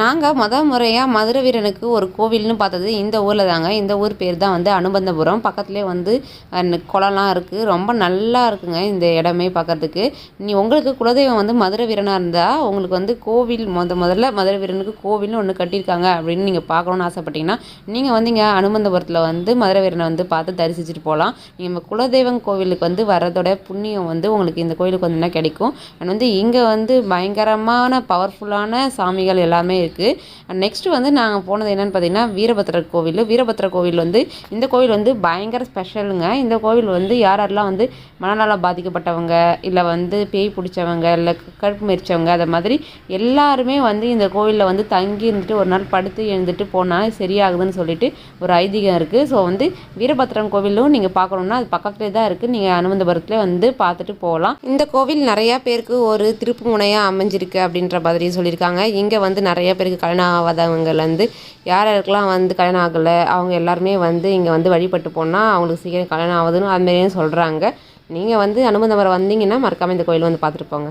நாங்கள் முத முறையாக மதுரை வீரனுக்கு ஒரு கோவில்னு பார்த்தது இந்த ஊரில் தாங்க. இந்த ஊர் பேர் தான் வந்து அனுபந்தபுரம். பக்கத்துலேயே வந்து குளம்லாம் இருக்குது ரொம்ப நல்லா இருக்குங்க இந்த இடமே பார்க்கறதுக்கு. நீ உங்களுக்கு குலதெய்வம் வந்து மதுரை வீரனாக இருந்தால் உங்களுக்கு வந்து கோவில் முத முதல்ல மதுரை வீரனுக்கு கோவில்னு ஒன்று கட்டியிருக்காங்க அப்படின்னு நீங்கள் பார்க்கணுன்னு ஆசைப்பட்டீங்கன்னா நீங்கள் வந்து இங்கே அனுபந்தபுரத்தில் வந்து மதுரை வீரனை வந்து பார்த்து தரிசிச்சுட்டு போகலாம் நீங்கள் குலதெய்வம் கோவிலுக்கு வந்து வர்றதோட புண்ணியம் வந்து உங்களுக்கு இந்த கோவிலுக்கு வந்தீங்கன்னா கிடைக்கும். அண்ட் வந்து இங்கே வந்து பயங்கரமான பவர்ஃபுல்லான சாமிகள் எல்லாமே இருக்குது நெக்ஸ்ட்டு வந்து நாங்கள் போனது என்னென்னு பார்த்தீங்கன்னா வீரபத்ரர் கோவில். வீரபத்திர கோவில் வந்து இந்த கோவில் வந்து பயங்கர ஸ்பெஷலுங்க இந்த கோவில் வந்து யார் யாரெல்லாம் வந்து மனநலம் பாதிக்கப்பட்டவங்க இல்லை வந்து பேய் பிடிச்சவங்க இல்லை கருப்பு மெரிச்சவங்க அதை மாதிரி எல்லாருமே வந்து இந்த கோவிலில் வந்து தங்கி இருந்துட்டு ஒரு நாள் படுத்து எழுந்துட்டு போனால் சரியாகுதுன்னு சொல்லிட்டு ஒரு ஐதீகம் இருக்குது ஸோ வந்து வீரபத்ரன் கோவிலும் நீங்கள் பார்க்கணுன்னா அது பக்கத்துலேயே தான் இருக்குது நீங்கள் அனுமந்தபுரத்துலேயே வந்து பார்த்துட்டு போகலாம். இந்த கோவில் நிறையா பேருக்கு ஒரு திருப்பு முனையாக அமைஞ்சிருக்கு அப்படின்ற மாதிரி சொல்லியிருக்காங்க. இங்கே வந்து நிறைய நிறைய பேருக்கு கல்யாணம் ஆகாதவங்கலேருந்து யார் யாருக்கெல்லாம் வந்து கல்யாணம் ஆகலை அவங்க எல்லாருமே வந்து இங்கே வந்து வழிபட்டு போனால் அவங்களுக்கு சீக்கிரம் கல்யாணம் ஆகுதுன்னு அதுமாரியும் சொல்கிறாங்க. நீங்கள் வந்து அனுமந்தபுரம் வந்தீங்கன்னா மறக்காமல் இந்த கோயில் வந்து பார்த்துட்டு போங்க.